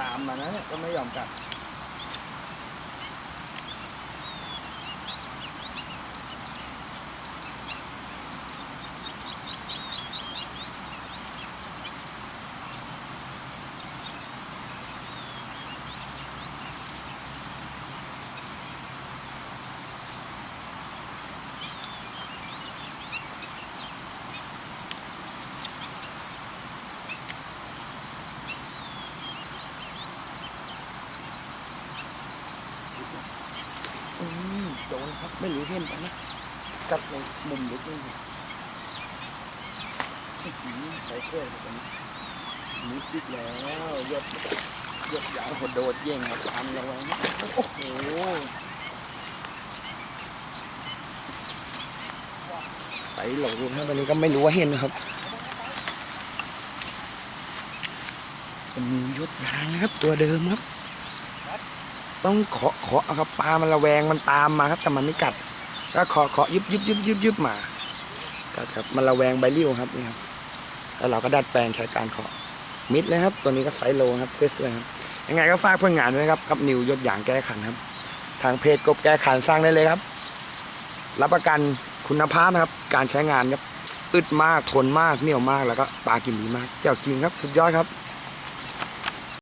ตามมานะเนี่ยก็ไม่ยอมกลับ อืมโดนครับไม่รู้เห็นปะนะกัดในมุมลึกนี่ครับอื้อหือใส่เสื้อตรงนี้นิดติดแล้วยดยดยาวโหดโดดเย่งมาตามระวังนะโอ้โหใส่หลงนะวันนี้ก็ไม่รู้ว่าเห็นนะครับเป็นยดยางนะครับตัวเดิมครับ ต้องเคาะเคาะเอาครับปลามันระแวงมันตามมาครับ แต่มันไม่กัด ก็เคาะเคาะยึบยึบยึบยึบยึบมากัดครับมันระแวงใบเลี้ยวครับนี่ครับแล้วเราก็ดัดแปลงใช้การเคาะมิดเลยครับ ตัวนี้ก็ไซโลครับเฟสเลยครับยังไงก็ฝากเพื่อนงานด้วยนะครับกับนิวยศอย่างแก้ขันครับ ทางเพจกบแก้ขันสร้างได้เลยครับ รับประกันคุณภาพนะครับ การใช้งานครับอึดมากทนมากเหนียวมากแล้วก็ปลากินดีมากเจ้าจริงครับสุดยอดครับ